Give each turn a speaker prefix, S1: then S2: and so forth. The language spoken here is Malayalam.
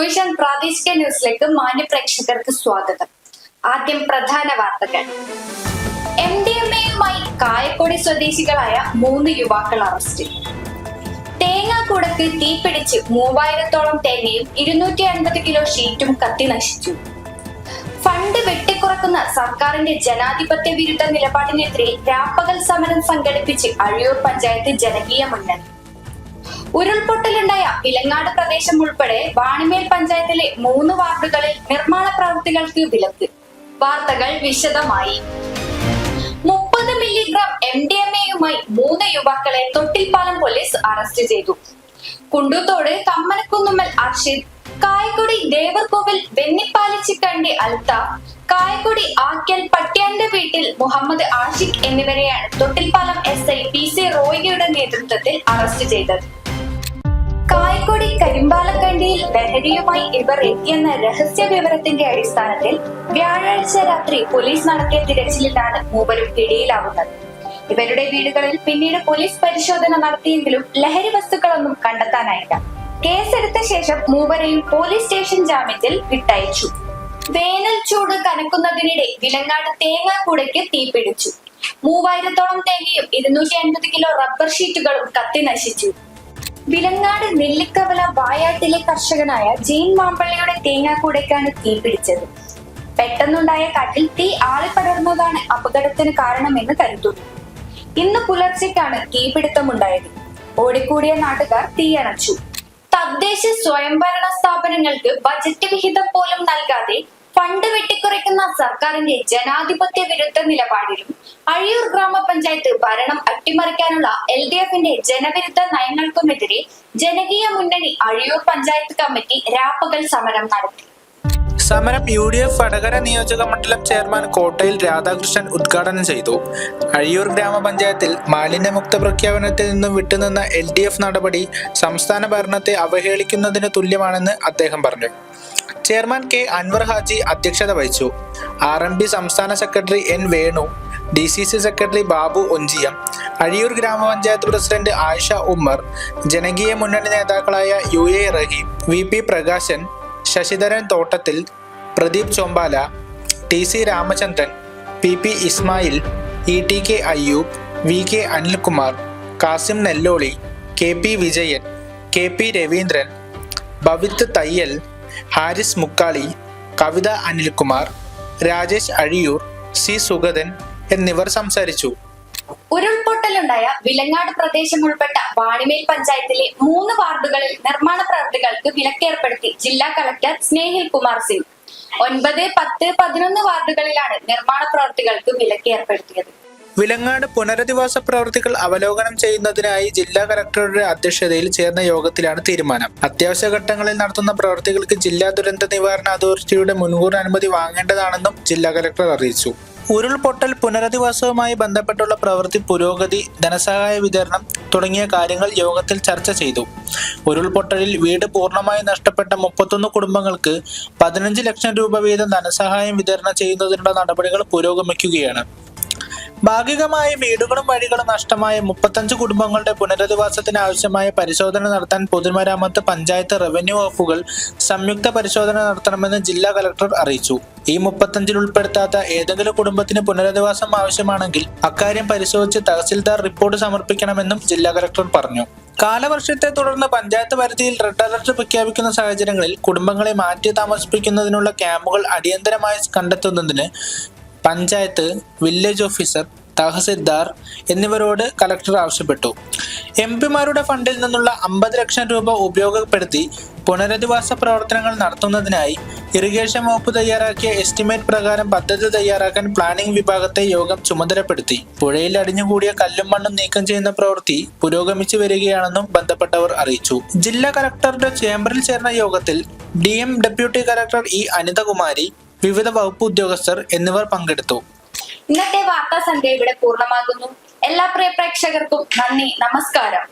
S1: വിഷൻ പ്രാദേശിക ന്യൂസിലേക്ക് മാന്യ പ്രേക്ഷകർക്ക് സ്വാഗതം. ആദ്യം പ്രധാന വാർത്തകൾ. എം ഡി എം എയുമായി കായക്കൊടി സ്വദേശികളായ മൂന്ന് യുവാക്കൾ അറസ്റ്റിൽ തേങ്ങാക്കൂടക്ക് തീപിടിച്ച് മൂവായിരത്തോളം തേങ്ങയും ഇരുന്നൂറ്റി അൻപത് കിലോ ഷീറ്റും കത്തി നശിച്ചു. ഫണ്ട് വെട്ടിക്കുറക്കുന്ന സർക്കാരിന്റെ ജനാധിപത്യ വിരുദ്ധ നിലപാടിനെതിരെ രാപ്പകൽ സമരം സംഘടിപ്പിച്ച് അഴിയൂർ പഞ്ചായത്ത് ജനകീയ മുന്നണി. ഉരുൾപൊട്ടലുണ്ടായ വിലങ്ങാട് പ്രദേശം ഉൾപ്പെടെ വാണിമേൽ പഞ്ചായത്തിലെ മൂന്ന് വാർഡുകളിൽ നിർമ്മാണ പ്രവൃത്തികൾക്ക് വിലക്ക്. വാർത്തകൾ വിശദമായി. മുപ്പത് മില്ലിഗ്രാം എം ഡി എം എയുമായി മൂന്ന് യുവാക്കളെ തൊട്ടിൽപ്പാലം പോലീസ് അറസ്റ്റ് ചെയ്തു. കുണ്ടൂത്തോട് കമ്മനക്കുന്നുമ്മൽ അർഷിദ് കായക്കൊടി ദേവർകോവിൽ വെന്നിപ്പാലിച്ചിക്കണ്ടി അൽത്താഫ് കായക്കൊടി ആക്കൽ പട്ട്യാന്റെ വീട്ടിൽ മുഹമ്മദ് ആഷിഖ് എന്നിവരെയാണ് Thottilpalam S I P C റോയിയുടെ നേതൃത്വത്തിൽ അറസ്റ്റ് ചെയ്തത്. കായക്കൊടി കരിമ്പാലക്കണ്ടിയിൽ ലഹരിയുമായി ഇവർ എത്തിയെന്ന രഹസ്യ വിവരത്തിന്റെ അടിസ്ഥാനത്തിൽ വ്യാഴാഴ്ച രാത്രി പോലീസ് നടത്തിയ തിരച്ചിലിലാണ് മൂവരും പിടിയിലാവുന്നത്. ഇവരുടെ വീടുകളിൽ പിന്നീട് പോലീസ് പരിശോധന നടത്തിയെങ്കിലും ലഹരി വസ്തുക്കളൊന്നും കണ്ടെത്താനായില്ല. കേസെടുത്ത ശേഷം മൂവരെയും പോലീസ് സ്റ്റേഷൻ ജാമ്യത്തിൽ വിട്ടയച്ചു. വേനൽ ചൂട് കനക്കുന്നതിനിടെ വിലങ്ങാട് തേങ്ങാക്കൂടയ്ക്ക് തീപിടിച്ചു മൂവായിരത്തോളം തേങ്ങയും ഇരുന്നൂറ്റി അൻപത് കിലോ റബ്ബർ ഷീറ്റുകളും കത്തി നശിച്ചു. വിലങ്ങാട് നെല്ലിക്കവല വായാട്ടിലെ കർഷകനായ ജെയിൻ മാമ്പള്ളിയുടെ തേങ്ങാക്കൂടയ്ക്കാണ് തീ പിടിച്ചത്. പെട്ടെന്നുണ്ടായ കാട്ടിൽ തീ ആളിപ്പടർന്നതാണ് അപകടത്തിന് കാരണമെന്ന് കരുതുന്നു. ഇന്ന് പുലർച്ചയ്ക്കാണ് തീപിടുത്തമുണ്ടായത്. ഓടിക്കൂടിയ നാട്ടുകാർ തീയണച്ചു. തദ്ദേശ സ്വയംഭരണ സ്ഥാപനങ്ങൾക്ക് ബജറ്റ് വിഹിതം പോലും നൽകാതെ ഫണ്ട് വെട്ടിക്കുറയ്ക്കുന്ന സർക്കാരിന്റെ ജനാധിപത്യ വിരുദ്ധ നിലപാടിലും അഴിയൂർ ഗ്രാമപഞ്ചായത്ത് ഭരണം അട്ടിമറിക്കാനുള്ള എൽ ഡി എഫിന്റെ ജനവിരുദ്ധ നയങ്ങൾക്കുമെതിരെ ജനകീയ മുന്നണി അഴിയൂർ പഞ്ചായത്ത് കമ്മിറ്റി രാപ്പകൽ സമരം നടത്തി.
S2: സമരം യു ഡി എഫ് വടകര നിയോജക മണ്ഡലം ചെയർമാൻ കോട്ടയിൽ രാധാകൃഷ്ണൻ ഉദ്ഘാടനം ചെയ്തു. അഴിയൂർ ഗ്രാമപഞ്ചായത്തിൽ മാലിന്യമുക്ത പ്രഖ്യാപനത്തിൽ നിന്നും വിട്ടുനിന്ന എൽ ഡി എഫ് നടപടി സംസ്ഥാന ഭരണത്തെ അവഹേളിക്കുന്നതിന് തുല്യമാണെന്ന് അദ്ദേഹം പറഞ്ഞു. ചെയർമാൻ കെ അൻവർ ഹാജി അധ്യക്ഷത വഹിച്ചു. ആർ എം പി സംസ്ഥാന secretary N Venu D C C secretary Babu Onchiyam Azhiyur ഗ്രാമപഞ്ചായത്ത് പ്രസിഡന്റ് ആയിഷ ഉമ്മർ ജനകീയ മുന്നണി നേതാക്കളായ U A Rahim V P Prakashan Sasidharan Thottathil Pradeep Chombala T C Ramachandran P P Ismail E T K Ayyub V K Anilkumar Kasim Nelloli K P Vijayan K P Raveendran Bhavith Thayyil Haris Mukkali Kavitha Anilkumar Rajesh Azhiyur C Sugathan എന്നിവർ സംസാരിച്ചു.
S1: ഉരുൾപൊട്ടലുണ്ടായ വിലങ്ങാട് പ്രദേശം ഉൾപ്പെട്ട വാണിമേൽ പഞ്ചായത്തിലെ മൂന്ന് വാർഡുകളിൽ നിർമ്മാണ പ്രവൃത്തികൾക്ക് വിലക്കേർപ്പെടുത്തി ജില്ലാ കളക്ടർ സ്നേഹിൽ കുമാർ സിംഗ്. ഒൻപത് പത്ത് പതിനൊന്ന് വാർഡുകളിലാണ് നിർമ്മാണ പ്രവൃത്തികൾക്ക് വിലക്ക് ഏർപ്പെടുത്തിയത്
S2: വിലങ്ങാട് പുനരധിവാസ പ്രവൃത്തികൾ അവലോകനം ചെയ്യുന്നതിനായി ജില്ലാ കലക്ടറുടെ അധ്യക്ഷതയിൽ ചേർന്ന യോഗത്തിലാണ് തീരുമാനം. അത്യാവശ്യ ഘട്ടങ്ങളിൽ നടത്തുന്ന പ്രവൃത്തികൾക്ക് ജില്ലാ ദുരന്ത നിവാരണ അതോറിറ്റിയുടെ മുൻകൂർ അനുമതി വാങ്ങേണ്ടതാണെന്നും ജില്ലാ കലക്ടർ അറിയിച്ചു. ഉരുൾപൊട്ടൽ പുനരധിവാസവുമായി ബന്ധപ്പെട്ടുള്ള പ്രവൃത്തി പുരോഗതി ധനസഹായ വിതരണം തുടങ്ങിയ കാര്യങ്ങൾ യോഗത്തിൽ ചർച്ച ചെയ്തു. ഉരുൾപൊട്ടലിൽ വീട് പൂർണമായി നഷ്ടപ്പെട്ട മുപ്പത്തൊന്ന് കുടുംബങ്ങൾക്ക് പതിനഞ്ച് ലക്ഷം രൂപ വീതം ധനസഹായം വിതരണം ചെയ്യുന്നതിനുള്ള നടപടികൾ പുരോഗമിക്കുകയാണ്. ഭാഗികമായി വീടുകളും വഴികളും നഷ്ടമായ മുപ്പത്തഞ്ച് കുടുംബങ്ങളുടെ പുനരധിവാസത്തിന് ആവശ്യമായ പരിശോധന നടത്താൻ പൊതുമരാമത്ത് പഞ്ചായത്ത് റവന്യൂ വകുപ്പുകൾ സംയുക്ത പരിശോധന നടത്തണമെന്ന് ജില്ലാ കലക്ടർ അറിയിച്ചു. ഈ മുപ്പത്തഞ്ചിൽ ഉൾപ്പെടുത്താത്ത ഏതെങ്കിലും കുടുംബത്തിന് പുനരധിവാസം ആവശ്യമാണെങ്കിൽ അക്കാര്യം പരിശോധിച്ച് തഹസിൽദാർ റിപ്പോർട്ട് സമർപ്പിക്കണമെന്നും ജില്ലാ കലക്ടർ പറഞ്ഞു. കാലവർഷത്തെ തുടർന്ന് പഞ്ചായത്ത് പരിധിയിൽ റെഡ് അലർട്ട് പ്രഖ്യാപിക്കുന്ന സാഹചര്യങ്ങളിൽ കുടുംബങ്ങളെ മാറ്റി താമസിപ്പിക്കുന്നതിനുള്ള ക്യാമ്പുകൾ അടിയന്തരമായി കണ്ടെത്തുന്നതിന് പഞ്ചായത്ത് വില്ലേജ് ഓഫീസർ തഹസിൽദാർ എന്നിവരോട് കലക്ടർ ആവശ്യപ്പെട്ടു. എം പിമാരുടെ ഫണ്ടിൽ നിന്നുള്ള അമ്പത് ലക്ഷം രൂപ ഉപയോഗപ്പെടുത്തി പുനരധിവാസ പ്രവർത്തനങ്ങൾ നടത്തുന്നതിനായി ഇറിഗേഷൻ വകുപ്പ് തയ്യാറാക്കിയ എസ്റ്റിമേറ്റ് പ്രകാരം പദ്ധതി തയ്യാറാക്കാൻ പ്ലാനിംഗ് വിഭാഗത്തെ യോഗം ചുമതലപ്പെടുത്തി. പുഴയിൽ അടിഞ്ഞുകൂടിയ കല്ലും മണ്ണും നീക്കം ചെയ്യുന്ന പ്രവൃത്തി പുരോഗമിച്ചു വരികയാണെന്നും ബന്ധപ്പെട്ടവർ അറിയിച്ചു. ജില്ലാ കലക്ടറുടെ ചേംബറിൽ ചേർന്ന യോഗത്തിൽ D M deputy collector E Anithakumari വിവിധ വകുപ്പ് ഉദ്യോഗസ്ഥർ എന്നിവർ പങ്കെടുത്തു.
S1: ഇന്നത്തെ വാർത്താ സന്ധ്യ ഇവിടെ പൂർണമാകുന്നു. എല്ലാ പ്രിയ പ്രേക്ഷകർക്കും നന്ദി നമസ്കാരം.